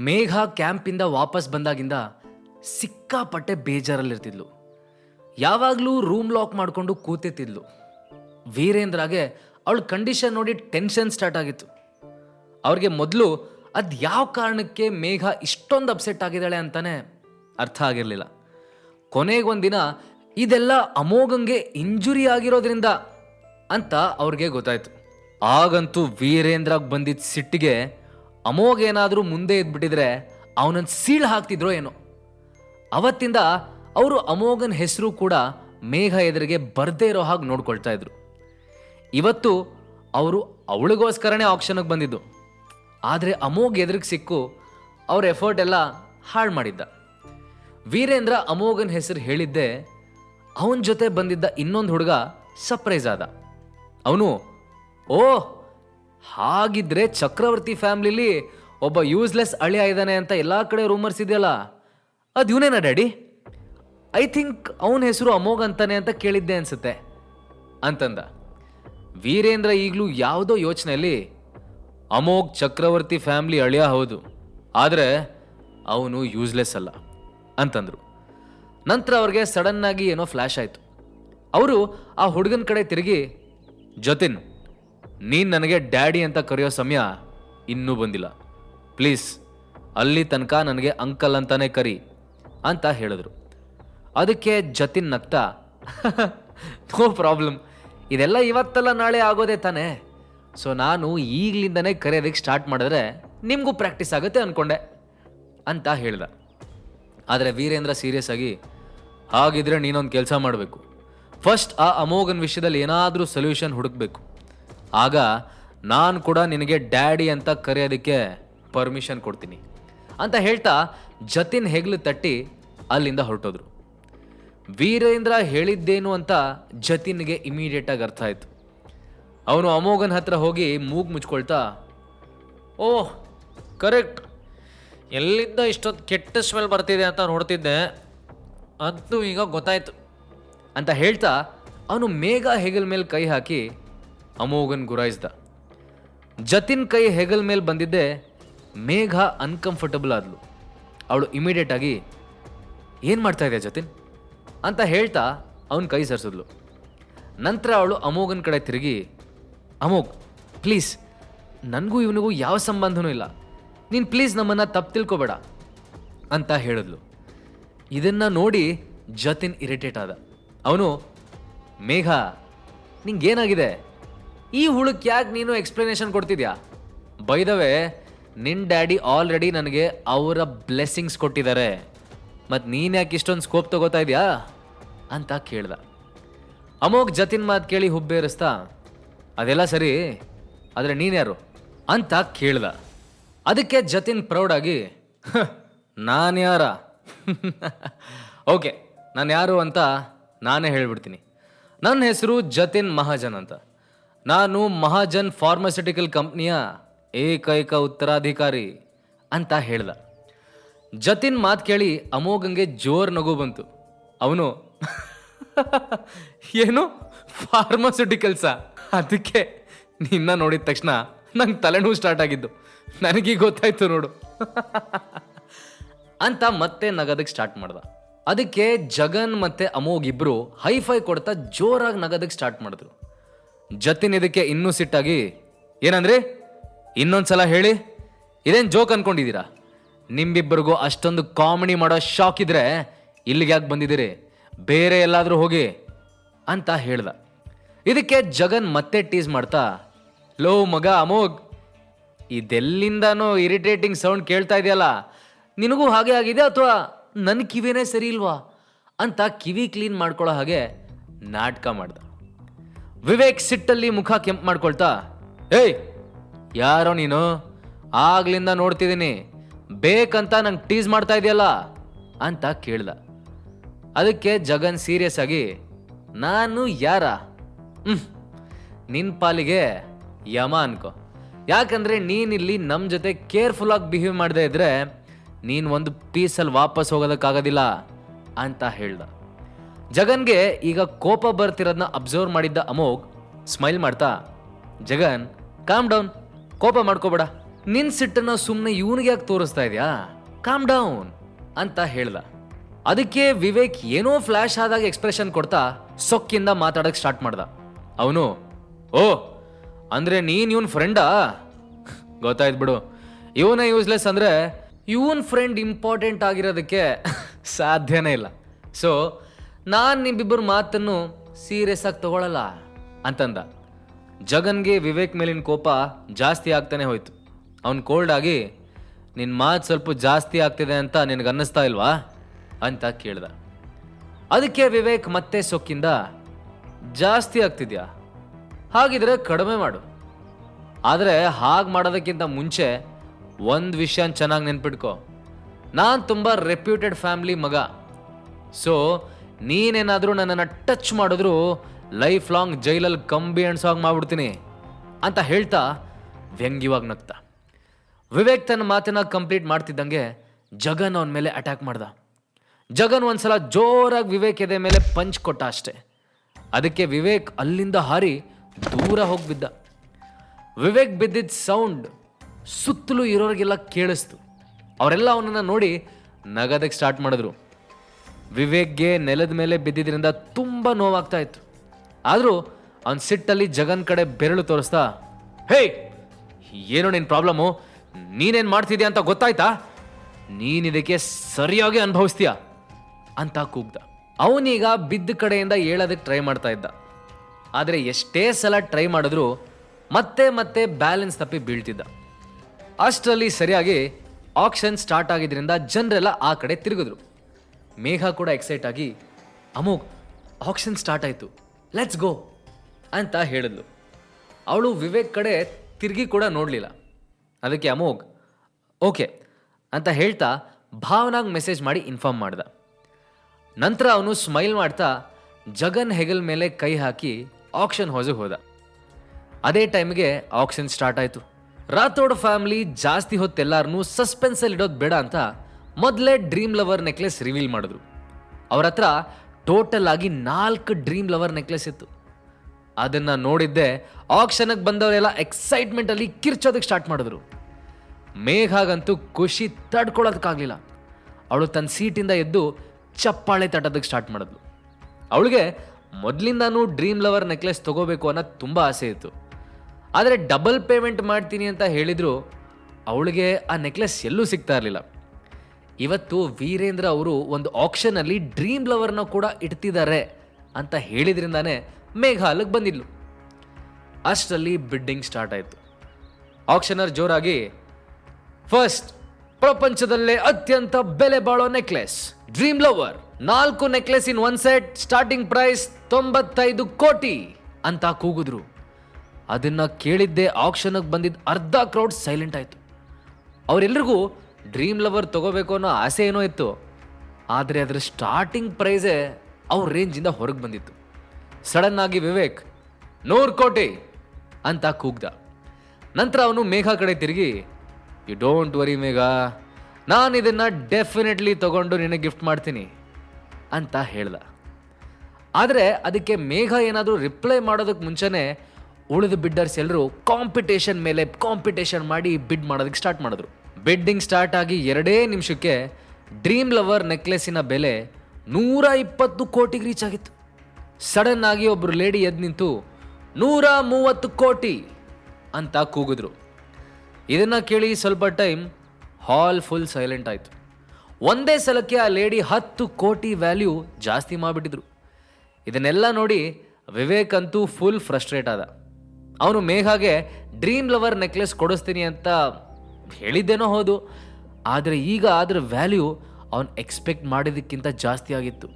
ಮೇಘ ಕ್ಯಾಂಪಿಂದ ವಾಪಸ್ ಬಂದಾಗಿಂದ ಸಿಕ್ಕಾಪಟ್ಟೆ ಬೇಜಾರಲ್ಲಿರ್ತಿದ್ಲು. ಯಾವಾಗಲೂ ರೂಮ್ ಲಾಕ್ ಮಾಡಿಕೊಂಡು ಕೂತಿತ್ತಿದ್ಲು ವೀರೇಂದ್ರಗೆ ಅವಳ ಕಂಡೀಷನ್ ನೋಡಿ ಟೆನ್ಷನ್ ಸ್ಟಾರ್ಟ್ ಆಗಿತ್ತು. ಅವ್ರಿಗೆ ಮೊದಲು ಅದು ಯಾವ ಕಾರಣಕ್ಕೆ ಮೇಘ ಇಷ್ಟೊಂದು ಅಪ್ಸೆಟ್ ಆಗಿದ್ದಾಳೆ ಅಂತಾನೆ ಅರ್ಥ ಆಗಿರಲಿಲ್ಲ. ಕೊನೆಗೊಂದಿನ ಇದೆಲ್ಲ ಅಮೋಘಂಗೆ ಇಂಜುರಿ ಆಗಿರೋದ್ರಿಂದ ಅಂತ ಅವ್ರಿಗೆ ಗೊತ್ತಾಯ್ತು. ಆಗಂತೂ ವೀರೇಂದ್ರಗೆ ಬಂದಿದ್ದ ಸಿಟ್ಟಿಗೆ ಅಮೋಘ್ ಏನಾದರೂ ಮುಂದೆ ಇದ್ಬಿಟ್ಟಿದ್ರೆ ಅವನನ್ನು ಸೀಳು ಹಾಕ್ತಿದ್ರೋ ಏನೋ. ಅವತ್ತಿಂದ ಅವರು ಅಮೋಘನ ಹೆಸರು ಕೂಡ ಮೇಘ ಎದುರಿಗೆ ಬರ್ದೇ ಇರೋ ಹಾಗೆ ನೋಡ್ಕೊಳ್ತಾ ಇದ್ರು. ಇವತ್ತು ಅವರು ಅವಳಿಗೋಸ್ಕರನೇ ಆಪ್ಷನ್ಗೆ ಬಂದಿದ್ದು. ಆದರೆ ಅಮೋಘ್ ಎದುರಿಗೆ ಸಿಕ್ಕು ಅವ್ರ ಎಫರ್ಟ್ ಎಲ್ಲ ಹಾಳು ಮಾಡಿದ್ದ. ವೀರೇಂದ್ರ ಅಮೋಘನ ಹೆಸರು ಹೇಳಿದ್ದೆ ಅವನ ಜೊತೆ ಬಂದಿದ್ದ ಇನ್ನೊಂದು ಹುಡುಗ ಸರ್ಪ್ರೈಸ್ ಆದ. ಅವನು ಓ ಹಾಗಿದ್ರೆ ಚಕ್ರವರ್ತಿ ಫ್ಯಾಮ್ಲಿಲಿ ಒಬ್ಬ ಯೂಸ್ಲೆಸ್ ಅಳಿಯ ಇದ್ದಾನೆ ಅಂತ ಎಲ್ಲ ಕಡೆ ರೂಮರ್ಸ್ ಇದೆಯಲ್ಲ? ಅದು ಇವನೇನಾ ಡ್ಯಾಡಿ? ಐ ಥಿಂಕ್ ಅವನ ಹೆಸರು ಅಮೋಘ್ ಅಂತಾನೆ ಅಂತ ಕೇಳಿದ್ದೆ ಅನ್ಸುತ್ತೆ. ಅಂತಂದ. ವೀರೇಂದ್ರ ಈಗಲೂ ಯಾವುದೋ ಯೋಚನೆಯಲ್ಲಿ ಅಮೋಘ್ ಚಕ್ರವರ್ತಿ ಫ್ಯಾಮ್ಲಿ ಅಳಿಯ ಹೌದು. ಆದರೆ ಅವನು ಯೂಸ್ಲೆಸ್ ಅಲ್ಲ ಅಂತಂದರು. ನಂತರ ಅವ್ರಿಗೆ ಸಡನ್ನಾಗಿ ಏನೋ ಫ್ಲ್ಯಾಶ್ ಆಯಿತು. ಅವರು ಆ ಹುಡುಗನ ಕಡೆ ತಿರುಗಿ ಜತಿನ್. ನೀನು ನನಗೆ ಡ್ಯಾಡಿ ಅಂತ ಕರೆಯೋ ಸಮಯ ಇನ್ನೂ ಬಂದಿಲ್ಲ. ಪ್ಲೀಸ್, ಅಲ್ಲಿ ತನಕ ನನಗೆ ಅಂಕಲ್ ಅಂತಾನೆ ಕರಿ ಅಂತ ಹೇಳಿದ್ರು. ಅದಕ್ಕೆ ಜತಿನ್ ನಗ್ತಾ ನೋ ಪ್ರಾಬ್ಲಮ್. ಇದೆಲ್ಲ ಇವತ್ತಲ್ಲ, ನಾಳೆ ಆಗೋದೇ ತಾನೇ? ಸೊ ನಾನು ಈಗಲಿಂದನೇ ಕರೆಯೋದಕ್ಕೆ ಸ್ಟಾರ್ಟ್ ಮಾಡಿದ್ರೆ ನಿಮಗೂ ಪ್ರಾಕ್ಟೀಸ್ ಆಗುತ್ತೆ ಅಂದ್ಕೊಂಡೆ ಅಂತ ಹೇಳಿದ. ಆದರೆ ವೀರೇಂದ್ರ ಸೀರಿಯಸ್ ಆಗಿ, ಹಾಗಿದ್ರೆ ನೀನೊಂದು ಕೆಲಸ ಮಾಡಬೇಕು. ಫಸ್ಟ್ ಆ ಅಮೋಘನ್ ವಿಷಯದಲ್ಲಿ ಏನಾದರೂ ಸೊಲ್ಯೂಷನ್ ಹುಡುಕ್ಬೇಕು. ಆಗ ನಾನು ಕೂಡ ನಿನಗೆ ಡ್ಯಾಡಿ ಅಂತ ಕರೆಯೋದಕ್ಕೆ ಪರ್ಮಿಷನ್ ಕೊಡ್ತೀನಿ ಅಂತ ಹೇಳ್ತಾ ಜತಿನ್ ಹೆಗ್ಲು ತಟ್ಟಿ ಅಲ್ಲಿಂದ ಹೊರಟೋದ್ರು. ವೀರೇಂದ್ರ ಹೇಳಿದ್ದೇನು ಅಂತ ಜತಿನ್ಗೆ ಇಮಿಡಿಯೇಟ್ ಆಗಿ ಅರ್ಥ ಆಯ್ತು. ಅವನು ಅಮೋಘನ್ ಹತ್ರ ಹೋಗಿ ಮೂಗು ಮುಚ್ಕೊಳ್ತಾ, ಓಹ್ ಕರೆಕ್ಟ್ ಎಲ್ಲಿಂದ ಇಷ್ಟೊಂದು ಕೆಟ್ಟ ಸ್ಮೆಲ್ ಬರ್ತಿದೆ ಅಂತ ನೋಡ್ತಿದ್ದೆ. ಅಂತೂ ಈಗ ಗೊತ್ತಾಯ್ತು. ಅಂತ ಹೇಳ್ತಾ ಅವನು ಮೇಘ ಹೆಗಲ್ ಮೇಲೆ ಕೈ ಹಾಕಿ ಅಮೋಘನ್ ಗುರಾಯಿಸ್ದ. ಜತಿನ್ ಕೈ ಹೆಗಲ್ ಮೇಲೆ ಬಂದಿದ್ದೆ ಮೇಘ ಅನ್ಕಂಫರ್ಟಬಲ್ ಆದ್ಲು. ಅವಳು ಇಮಿಡಿಯೇಟ್ ಆಗಿ, ಏನು ಮಾಡ್ತಾ ಇದೆಯಾ ಜತಿನ್? ಅಂತ ಹೇಳ್ತಾ ಅವನ ಕೈ ಸರಿಸಿದ್ಲು. ನಂತರ ಅವಳು ಅಮೋಘನ್ ಕಡೆ ತಿರುಗಿ, ಅಮೋಘ್ ಪ್ಲೀಸ್ ನನಗೂ ಇವನಿಗೂ ಯಾವ ಸಂಬಂಧನೂ ಇಲ್ಲ. ನೀನು ಪ್ಲೀಸ್ ನಮ್ಮನ್ನು ತಪ್ಪು ತಿಳ್ಕೊಬೇಡ, ಅಂತ ಹೇಳಿದ್ಲು. ಇದನ್ನು ನೋಡಿ ಜತಿನ್ ಇರಿಟೇಟ್ ಆದ. ಅವನು, ಮೇಘ, ನಿಂಗೇನಾಗಿದೆ? ಈ ಹುಳಕ್ಕೆ ಯಾಕೆ ನೀನು ಎಕ್ಸ್ಪ್ಲನೇಷನ್ ಕೊಡ್ತಿದ್ಯಾ? ಬೈದವೆ ನಿನ್ನ ಡ್ಯಾಡಿ ಆಲ್ರೆಡಿ ನನಗೆ ಅವರ ಬ್ಲೆಸ್ಸಿಂಗ್ಸ್ ಕೊಟ್ಟಿದ್ದಾರೆ. ಮತ್ತು ನೀನು ಯಾಕೆ ಇಷ್ಟೊಂದು ಸ್ಕೋಪ್ ತಗೋತಾ ಇದೆಯಾ? ಅಂತ ಕೇಳ್ದ. ಅಮೋಘ್ ಜತಿನ್ ಮಾತು ಕೇಳಿ ಹುಬ್ಬೇರಿಸ್ತಾ ಅದೆಲ್ಲ ಸರಿ, ಆದರೆ ನೀನ್ಯಾರು ಅಂತ ಕೇಳ್ದ. ಅದಕ್ಕೆ ಜತಿನ್ ಪ್ರೌಡಾಗಿ ನಾನು ಯಾರ? ಓಕೆ ನಾನು ಯಾರು ಅಂತ ನಾನೇ ಹೇಳ್ಬಿಡ್ತೀನಿ. ನನ್ನ ಹೆಸರು ಜತಿನ್ ಮಹಾಜನ್ ಅಂತ. ನಾನು ಮಹಾಜನ್ ಫಾರ್ಮಸ್ಯೂಟಿಕಲ್ ಕಂಪ್ನಿಯ ಏಕೈಕ ಉತ್ತರಾಧಿಕಾರಿ ಅಂತ ಹೇಳ್ದ ಜತಿನ್ ಮಾತು ಕೇಳಿ ಅಮೋಘಂಗೆ ಜೋರ್ ನಗು ಬಂತು. ಅವನು, ಏನು? ಫಾರ್ಮಸ್ಯೂಟಿಕಲ್ಸಾ? ಅದಕ್ಕೆ ನಿನ್ನ ನೋಡಿದ ತಕ್ಷಣ ನಂಗೆ ತಲೆನೋವು ಸ್ಟಾರ್ಟ್ ಆಗಿದ್ದು. ನನಗೀಗ ಗೊತ್ತಾಯ್ತು ನೋಡು. ಅಂತ ಮತ್ತೆ ನಗದಕ್ಕೆ ಸ್ಟಾರ್ಟ್ ಮಾಡ್ದ. ಅದಕ್ಕೆ ಜಗನ್ ಮತ್ತೆ ಅಮೋಘ್ ಇಬ್ರು ಹೈಫೈ ಕೊಡ್ತಾ ಜೋರಾಗಿ ನಗದಕ್ಕೆ ಸ್ಟಾರ್ಟ್ ಮಾಡಿದ್ರು. ಜತಿನ್ ಇದಕ್ಕೆ ಇನ್ನೂ ಸಿಟ್ಟಾಗಿ, ಏನಂದ್ರಿ? ಇನ್ನೊಂದ್ಸಲ ಹೇಳಿ, ಇದೇನು ಜೋಕ್ ಅನ್ಕೊಂಡಿದ್ದೀರಾ? ನಿಮ್ಮಿಬ್ಬರಿಗೂ ಅಷ್ಟೊಂದು ಕಾಮಿಡಿ ಮಾಡೋ ಶಾಕ್ ಇದ್ರೆ ಇಲ್ಲಿಗೆ ಯಾಕೆ ಬಂದಿದ್ದೀರಿ? ಬೇರೆ ಎಲ್ಲಾದರೂ ಹೋಗಿ ಅಂತ ಹೇಳ್ದ. ಇದಕ್ಕೆ ಜಗನ್ ಮತ್ತೆ ಟೀಸ್ ಮಾಡ್ತಾ, ಲೋ ಮಗ ಅಮೋಗ್ ಇದೆಲ್ಲಿಂದನೋ ಇರಿಟೇಟಿಂಗ್ ಸೌಂಡ್ ಕೇಳ್ತಾ ಇದೆಯಲ್ಲ? ನಿನಗೂ ಹಾಗೆ ಆಗಿದೆ ಅಥವಾ ನನ್ನ ಕಿವಿನೇ ಸರಿ ಇಲ್ವಾ? ಅಂತ ಕಿವಿ ಕ್ಲೀನ್ ಮಾಡ್ಕೊಳ್ಳೋ ಹಾಗೆ ನಾಟಕ ಮಾಡ್ದ. ವಿವೇಕ್ ಸಿಟ್ಟಲ್ಲಿ ಮುಖ ಕೆಂಪ್ ಮಾಡ್ಕೊಳ್ತಾ, ಏಯ್, ಯಾರೋ ನೀನು? ಆಗ್ಲಿಂದ ನೋಡ್ತಿದ್ದೀನಿ ಬೇಕಂತ ನಂಗೆ ಟೀಸ್ ಮಾಡ್ತಾ ಇದೆಯಲ್ಲ? ಅಂತ ಕೇಳ್ದ. ಅದಕ್ಕೆ ಜಗನ್ ಸೀರಿಯಸ್ ಆಗಿ, ನಾನು ಯಾರ? ಹ್ಞೂ ನಿನ್ನ ಪಾಲಿಗೆ ಯಮ ಅನ್ಕೋ. ಯಾಕಂದ್ರೆ ನೀನಿಲ್ಲಿ ನಮ್ಮ ಜೊತೆ ಕೇರ್ಫುಲ್ ಆಗಿ ಬಿಹೇವ್ ಮಾಡದೇ ಇದ್ರೆ ನೀನು ಒಂದು ಪೀಸಲ್ಲಿ ವಾಪಸ್ ಹೋಗೋದಕ್ಕಾಗೋದಿಲ್ಲ, ಅಂತ ಹೇಳ್ದ. ಜಗನ್ಗೆ ಈಗ ಕೋಪ ಬರ್ತಿರೋದನ್ನ ಅಬ್ಸರ್ವ್ ಮಾಡಿದ್ದ ಅಮೋಘ್ ಸ್ಮೈಲ್ ಮಾಡ್ತಾ, ಜಗನ್ ಕಾಮ್ ಡೌನ್ ಕೋಪ ಮಾಡ್ಕೋಬೇಡ. ನಿನ್ ಸಿಟ್ಟನ್ನ ಸುಮ್ಮನೆ ಇವನಿಗೆ ಯಾಕೆ ತೋರಿಸ್ತಾ ಇದೆಯಾ? ಕಾಮ್ ಡೌನ್ ಅಂತ ಹೇಳ್ದ. ಅದಕ್ಕೆ ವಿವೇಕ್ ಏನೋ ಫ್ಲಾಶ್ ಆದಾಗ ಎಕ್ಸ್ಪ್ರೆಷನ್ ಕೊಡ್ತಾ ಸೊಕ್ಕಿಂದ ಮಾತಾಡಕ್ ಸ್ಟಾರ್ಟ್ ಮಾಡ್ದ. ಅವನು, ಓ, ಅಂದ್ರೆ ನೀನ್ ಇವನ್ ಫ್ರೆಂಡಾ ಗೊತ್ತಾಯ್ತು ಬಿಡು. ಇವನ ಯೂಸ್ಲೆಸ್ ಅಂದ್ರೆ ಇವನ್ ಫ್ರೆಂಡ್ ಇಂಪಾರ್ಟೆಂಟ್ ಆಗಿರೋದಕ್ಕೆ ಸಾಧ್ಯನೇ ಇಲ್ಲ. ಸೊ ನಾನು ನಿಮ್ಮಿಬ್ಬರ ಮಾತನ್ನು ಸೀರಿಯಸ್ ಆಗಿ ತಗೊಳ್ಳಲ್ಲ ಅಂತಂದ. ಜಗನ್ಗೆ ವಿವೇಕ್ ಮೇಲಿನ ಕೋಪ ಜಾಸ್ತಿ ಆಗ್ತಾನೆ ಹೋಯ್ತು. ಅವನು ಕೋಲ್ಡ್ ಆಗಿ ನಿನ್ನ ಮಾತು ಸ್ವಲ್ಪ ಜಾಸ್ತಿ ಆಗ್ತಿದೆ ಅಂತ ನಿನಗೆ ಅನ್ನಿಸ್ತಾ ಇಲ್ವಾ? ಅಂತ ಕೇಳ್ದ. ಅದಕ್ಕೆ ವಿವೇಕ್ ಮತ್ತೆ ಸೊಕ್ಕಿಂದ, ಜಾಸ್ತಿ ಆಗ್ತಿದ್ಯಾ? ಹಾಗಿದ್ರೆ ಕಡಿಮೆ ಮಾಡು. ಆದರೆ ಹಾಗೆ ಮಾಡೋದಕ್ಕಿಂತ ಮುಂಚೆ ಒಂದು ವಿಷಯ ಚೆನ್ನಾಗಿ ನೆನ್ಪಿಟ್ಕೊ. ನಾನು ತುಂಬ ರೆಪ್ಯೂಟೆಡ್ ಫ್ಯಾಮಿಲಿ ಮಗ. ಸೊ ನೀನೇನಾದರೂ ನನ್ನನ್ನು ಟಚ್ ಮಾಡಿದ್ರು ಲೈಫ್ ಲಾಂಗ್ ಜೈಲಲ್ಲಿ ಕಂಬಿ ಅಣ್ಸೋಗಿ ಮಾಡ್ಬಿಡ್ತೀನಿ ಅಂತ ಹೇಳ್ತಾ ವ್ಯಂಗ್ಯವಾಗಿ ನಗ್ತ. ವಿವೇಕ್ ತನ್ನ ಮಾತನ್ನ ಕಂಪ್ಲೀಟ್ ಮಾಡ್ತಿದ್ದಂಗೆ ಜಗನ್ ಅವನ ಮೇಲೆ ಅಟ್ಯಾಕ್ ಮಾಡ್ದ. ಜಗನ್ ಒಂದ್ಸಲ ಜೋರಾಗಿ ವಿವೇಕ್ ಎದೆ ಮೇಲೆ ಪಂಚ್ ಕೊಟ್ಟ ಅಷ್ಟೆ. ಅದಕ್ಕೆ ವಿವೇಕ್ ಅಲ್ಲಿಂದ ಹಾರಿ ದೂರ ಹೋಗ್ಬಿದ್ದ. ವಿವೇಕ್ ಬಿದ್ದಿದ್ದ ಸೌಂಡ್ ಸುತ್ತಲೂ ಇರೋರಿಗೆಲ್ಲ ಕೇಳಿಸ್ತು. ಅವರೆಲ್ಲ ಅವನನ್ನು ನೋಡಿ ನಗದಕ್ಕೆ ಸ್ಟಾರ್ಟ್ ಮಾಡಿದ್ರು. ವಿವೇಕ್ಗೆ ನೆಲದ ಮೇಲೆ ಬಿದ್ದಿದ್ರಿಂದ ತುಂಬ ನೋವಾಗ್ತಾ ಇತ್ತು. ಆದರೂ ಅವನ ಸಿಟ್ಟಲ್ಲಿ ಜಗನ್ ಕಡೆ ಬೆರಳು ತೋರಿಸ್ತಾ, ಹೇ, ಏನು ನಿನ್ನ ಪ್ರಾಬ್ಲಮ್ಮು ನೀನೇನು ಮಾಡ್ತಿದ್ಯಾ ಅಂತ ಗೊತ್ತಾಯ್ತಾ? ನೀನು ಇದಕ್ಕೆ ಸರಿಯಾಗಿ ಅನುಭವಿಸ್ತೀಯ? ಅಂತ ಕೂಗ್ದ. ಅವನೀಗ ಬಿದ್ದ ಕಡೆಯಿಂದ ಹೇಳೋದಕ್ಕೆ ಟ್ರೈ ಮಾಡ್ತಾ ಇದ್ದ. ಆದರೆ ಎಷ್ಟೇ ಸಲ ಟ್ರೈ ಮಾಡಿದ್ರೂ ಮತ್ತೆ ಮತ್ತೆ ಬ್ಯಾಲೆನ್ಸ್ ತಪ್ಪಿ ಬೀಳ್ತಿದ್ದ. ಅಷ್ಟರಲ್ಲಿ ಸರಿಯಾಗಿ ಆಕ್ಷನ್ ಸ್ಟಾರ್ಟ್ ಆಗಿದ್ದರಿಂದ ಜನರೆಲ್ಲ ಆ ಕಡೆ ತಿರುಗಿದ್ರು. ಮೇಘ ಕೂಡ ಎಕ್ಸೈಟ್ ಆಗಿ ಅಮೋಘ್ ಆಕ್ಷನ್ ಸ್ಟಾರ್ಟ್ ಆಯಿತು. ಲೆಟ್ಸ್ ಗೋ ಅಂತ ಹೇಳಿದ್ಲು. ಅವಳು ವಿವೇಕ್ ಕಡೆ ತಿರುಗಿ ಕೂಡ ನೋಡಲಿಲ್ಲ. ಅದಕ್ಕೆ ಅಮೋಘ್ ಓಕೆ ಅಂತ ಹೇಳ್ತಾ ಭಾವನಾಗ ಮೆಸೇಜ್ ಮಾಡಿ ಇನ್ಫಾರ್ಮ್ ಮಾಡ್ದ. ನಂತರ ಅವನು ಸ್ಮೈಲ್ ಮಾಡ್ತಾ ಜಗನ್ ಹೆಗಲ್ ಮೇಲೆ ಕೈ ಹಾಕಿ ಆಕ್ಷನ್ ಹೊಸಗೆ ಹೋದ. ಅದೇ ಟೈಮ್ಗೆ ಆಕ್ಷನ್ ಸ್ಟಾರ್ಟ್ ಆಯಿತು. ರಾಥೋಡ್ ಫ್ಯಾಮಿಲಿ ಜಾಸ್ತಿ ಹೊತ್ತೆಲ್ಲಾರನ್ನೂ ಸಸ್ಪೆನ್ಸಲ್ಲಿ ಇಡೋದು ಬೇಡ ಅಂತ ಮೊದಲೇ ಡ್ರೀಮ್ ಲವರ್ ನೆಕ್ಲೆಸ್ ರಿವೀಲ್ ಮಾಡಿದ್ರು. ಅವ್ರ ಹತ್ರ ಟೋಟಲ್ ಆಗಿ ನಾಲ್ಕು ಡ್ರೀಮ್ ಲವರ್ ನೆಕ್ಲೆಸ್ ಇತ್ತು. ಅದನ್ನು ನೋಡಿದ್ದೆ ಆಕ್ಷನ್ಗೆ ಬಂದವರೆಲ್ಲ ಎಕ್ಸೈಟ್ಮೆಂಟಲ್ಲಿ ಕಿರ್ಚೋದಕ್ಕೆ ಸ್ಟಾರ್ಟ್ ಮಾಡಿದ್ರು. ಮೇಘಾಗಂತೂ ಖುಷಿ ತಡ್ಕೊಳ್ಳೋದಕ್ಕಾಗಲಿಲ್ಲ ಅವಳು ತನ್ನ ಸೀಟಿಂದ ಎದ್ದು ಚಪ್ಪಾಳೆ ತಟ್ಟೋದಕ್ಕೆ ಸ್ಟಾರ್ಟ್ ಮಾಡಿದ್ಲು. ಅವಳಿಗೆ ಮೊದಲಿಂದನೂ ಡ್ರೀಮ್ ಲವರ್ ನೆಕ್ಲೆಸ್ ತಗೋಬೇಕು ಅನ್ನೋದು ತುಂಬ ಆಸೆ ಇತ್ತು. ಆದರೆ ಡಬಲ್ ಪೇಮೆಂಟ್ ಮಾಡ್ತೀನಿ ಅಂತ ಹೇಳಿದ್ರು, ಅವಳಿಗೆ ಆ ನೆಕ್ಲೆಸ್ ಎಲ್ಲೂ ಸಿಗ್ತಾ ಇರಲಿಲ್ಲ. ಇವತ್ತು ವೀರೇಂದ್ರ ಅವರು ಒಂದು ಆಕ್ಷನಲ್ಲಿ ಡ್ರೀಮ್ ಲವರ್ನ ಕೂಡ ಇಡ್ತಿದ್ದಾರೆ ಅಂತ ಹೇಳಿದ್ರಿಂದಾನೆ ಮೇಘಾಲಕ್ಕೆ ಬಂದಿದ್ಲು. ಅಷ್ಟರಲ್ಲಿ ಬಿಡ್ಡಿಂಗ್ ಸ್ಟಾರ್ಟ್ ಆಯಿತು. ಆಕ್ಷನರ್ ಜೋರಾಗಿ ಫಸ್ಟ್ ಪ್ರಪಂಚದಲ್ಲೇ ಅತ್ಯಂತ ಬೆಲೆ ಬಾಳೋ ನೆಕ್ಲೆಸ್ ಡ್ರೀಮ್ ಲವರ್ ನಾಲ್ಕು necklace in one set starting price ತೊಂಬತ್ತೈದು ಕೋಟಿ ಅಂತ ಕೂಗಿದ್ರು. ಅದನ್ನ ಕೇಳಿದ್ದೆ ಆಕ್ಷನ್ಗೆ ಬಂದಿದ್ದ ಅರ್ಧ ಕ್ರೌಡ್ ಸೈಲೆಂಟ್ ಆಯಿತು. ಅವರೆಲ್ರಿಗೂ ಡ್ರೀಮ್ ಲವರ್ ತಗೋಬೇಕು ಅನ್ನೋ ಆಸೆ ಏನೋ ಇತ್ತು. ಆದರೆ ಅದರ ಸ್ಟಾರ್ಟಿಂಗ್ ಪ್ರೈಸೇ ಅವ್ರ ರೇಂಜಿಂದ ಹೊರಗೆ ಬಂದಿತ್ತು. ಸಡನ್ ಆಗಿ ವಿವೇಕ್, ನೂರು ಕೋಟಿ! ಅಂತ ಕೂಗ್ದ. ನಂತರ ಅವನು ಮೇಘ ಕಡೆ ತಿರುಗಿ ಯು ಡೋಂಟ್ ವರಿ ಮೇಘ. ನಾನು ಇದನ್ನು ಡೆಫಿನೆಟ್ಲಿ ತಗೊಂಡು ನಿನಗೆ ಗಿಫ್ಟ್ ಮಾಡ್ತೀನಿ. ಅಂತ ಹೇಳ್ದ. ಆದರೆ ಅದಕ್ಕೆ ಮೇಘ ಏನಾದರೂ ರಿಪ್ಲೈ ಮಾಡೋದಕ್ಕೆ ಮುಂಚೆನೇ ಉಳಿದ ಬಿಡ್ಡರ್ಸ್ ಎಲ್ಲರೂ ಕಾಂಪಿಟೇಷನ್ ಮೇಲೆ ಕಾಂಪಿಟೇಷನ್ ಮಾಡಿ ಬಿಡ್ ಮಾಡೋದಕ್ಕೆ ಸ್ಟಾರ್ಟ್ ಮಾಡಿದ್ರು. ಬಿಡ್ಡಿಂಗ್ ಸ್ಟಾರ್ಟ್ ಆಗಿ ಎರಡೇ ನಿಮಿಷಕ್ಕೆ ಡ್ರೀಮ್ ಲವರ್ ನೆಕ್ಲೆಸ್ಸಿನ ಬೆಲೆ ನೂರ ಇಪ್ಪತ್ತು ಕೋಟಿಗೆ ರೀಚ್ ಆಗಿತ್ತು. ಸಡನ್ ಆಗಿ ಒಬ್ಬರು ಲೇಡಿ ಎದ್ದು ನಿಂತು, ನೂರ ಮೂವತ್ತು ಕೋಟಿ ಅಂತ ಕೂಗಿದ್ರು. ಇದನ್ನು ಕೇಳಿ ಸ್ವಲ್ಪ ಟೈಮ್ ಹಾಲ್ ಫುಲ್ ಸೈಲೆಂಟ್ ಆಯಿತು. ಒಂದೇ ಸಲಕ್ಕೆ ಆ ಲೇಡಿ ಹತ್ತು ಕೋಟಿ ವ್ಯಾಲ್ಯೂ ಜಾಸ್ತಿ ಮಾಡಿಬಿಟ್ಟಿದ್ರು. ಇದನ್ನೆಲ್ಲ ನೋಡಿ ವಿವೇಕ್ ಅಂತೂ ಫುಲ್ ಫ್ರಸ್ಟ್ರೇಟ್ ಆದ. ಅವನು ಮೇಘಾಗೆ ಡ್ರೀಮ್ ಲವರ್ ನೆಕ್ಲೆಸ್ ಕೊಡಿಸ್ತೀನಿ ಅಂತ ಹೇಳಿದ್ದೇನೋ ಹೌದು, ಆದರೆ ಈಗ ಅದರ ವ್ಯಾಲ್ಯೂ ಅವನು ಎಕ್ಸ್ಪೆಕ್ಟ್ ಮಾಡಿದ್ದಕ್ಕಿಂತ ಜಾಸ್ತಿ ಆಗಿತ್ತು.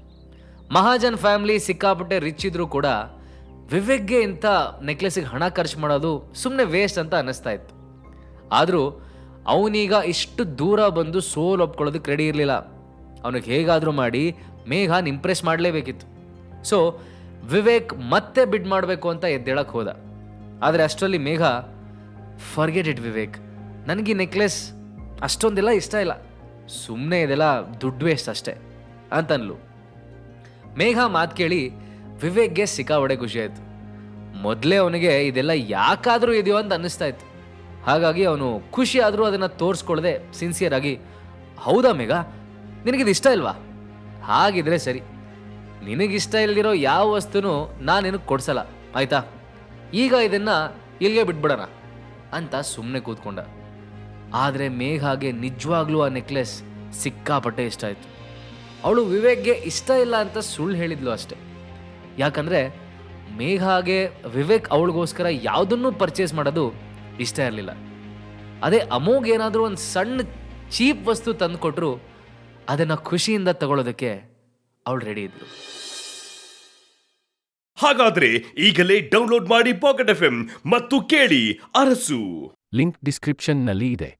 ಮಹಾಜನ್ ಫ್ಯಾಮಿಲಿ ಸಿಕ್ಕಾಪಟ್ಟೆ ರಿಚ್ ಇದ್ರೂ ಕೂಡ ವಿವೇಕ್ಗೆ ಇಂಥ ನೆಕ್ಲೆಸಿಗೆ ಹಣ ಖರ್ಚು ಮಾಡೋದು ಸುಮ್ಮನೆ ವೇಸ್ಟ್ ಅಂತ ಅನ್ನಿಸ್ತಾ ಇತ್ತು. ಆದರೂ ಅವನೀಗ ಇಷ್ಟು ದೂರ ಬಂದು ಸೋಲ್ ಒಪ್ಕೊಳ್ಳೋದಕ್ಕೆ ರೆಡಿ ಇರಲಿಲ್ಲ. ಅವನಿಗೆ ಹೇಗಾದರೂ ಮಾಡಿ ಮೇಘಾನ್ ಇಂಪ್ರೆಸ್ ಮಾಡಲೇಬೇಕಿತ್ತು. ಸೊ ವಿವೇಕ್ ಮತ್ತೆ ಬಿಡ್ ಮಾಡಬೇಕು ಅಂತ ಎದ್ದೇಳಕ್ಕೆ ಹೋದ. ಆದರೆ ಅಷ್ಟರಲ್ಲಿ ಮೇಘ ಫರ್ಗೆಟ್ ಇಟ್ ವಿವೇಕ್. ನನಗೆ ಈ ನೆಕ್ಲೆಸ್ ಅಷ್ಟೊಂದೆಲ್ಲ ಇಷ್ಟ ಇಲ್ಲ. ಸುಮ್ಮನೆ ಇದೆಲ್ಲ ದುಡ್ಡು ವೇಸ್ಟ್ ಅಷ್ಟೇ ಅಂತನ್ಲು. ಮೇಘ ಮಾತು ಕೇಳಿ ವಿವೇಕ್ಗೆ ಸಿಕ್ಕಾಪಡೆ ಖುಷಿ ಆಯಿತು. ಮೊದಲೇ ಅವನಿಗೆ ಇದೆಲ್ಲ ಯಾಕಾದರೂ ಇದೆಯೋ ಅಂತ ಅನ್ನಿಸ್ತಾ ಇತ್ತು. ಹಾಗಾಗಿ ಅವನು ಖುಷಿ ಆದರೂ ಅದನ್ನು ತೋರಿಸ್ಕೊಳ್ಳದೆ ಸಿನ್ಸಿಯರ್ ಆಗಿ, ಹೌದಾ ಮೇಘ? ನಿನಗಿದು ಇಷ್ಟ ಇಲ್ವಾ? ಹಾಗಿದ್ರೆ ಸರಿ. ನಿನಗಿಷ್ಟ ಇಲ್ದಿರೋ ಯಾವ ವಸ್ತುನೂ ನಾನು ನಿನಗೆ ಕೊಡ್ಸಲ್ಲ. ಆಯಿತಾ? ಈಗ ಇದನ್ನು ಇಲ್ಲಿಗೆ ಬಿಟ್ಬಿಡೋಣ. ಅಂತ ಸುಮ್ಮನೆ ಕೂತ್ಕೊಂಡ. ಆದರೆ ಮೇಘಾಗೆ ನಿಜವಾಗ್ಲೂ ಆ ನೆಕ್ಲೆಸ್ ಸಿಕ್ಕಾಪಟ್ಟೆ ಇಷ್ಟ ಆಯಿತು. ಅವಳು ವಿವೇಕ್ಗೆ ಇಷ್ಟ ಇಲ್ಲ ಅಂತ ಸುಳ್ಳು ಹೇಳಿದ್ಲು ಅಷ್ಟೆ. ಯಾಕಂದರೆ ಮೇಘಾಗೆ ವಿವೇಕ್ ಅವಳಿಗೋಸ್ಕರ ಯಾವುದನ್ನೂ ಪರ್ಚೇಸ್ ಮಾಡೋದು ಇಷ್ಟ ಇರಲಿಲ್ಲ. ಅದೇ ಅಮೋಘ್ ಏನಾದರೂ ಒಂದು ಸಣ್ಣ ಚೀಪ್ ವಸ್ತು ತಂದು ಕೊಟ್ಟರು ಅದನ್ನು ಖುಷಿಯಿಂದ ತಗೊಳ್ಳೋದಕ್ಕೆ ಅವಳು ರೆಡಿ ಇದ್ಲು. ಹಾಗಾದ್ರೆ ಈಗಲೇ ಡೌನ್ಲೋಡ್ ಮಾಡಿ ಪಾಕೆಟ್ ಎಫ್ ಮತ್ತು ಕೇಳಿ ಅರಸು. ಲಿಂಕ್ ಡಿಸ್ಕ್ರಿಪ್ಷನ್ನಲ್ಲಿ ಇದೆ.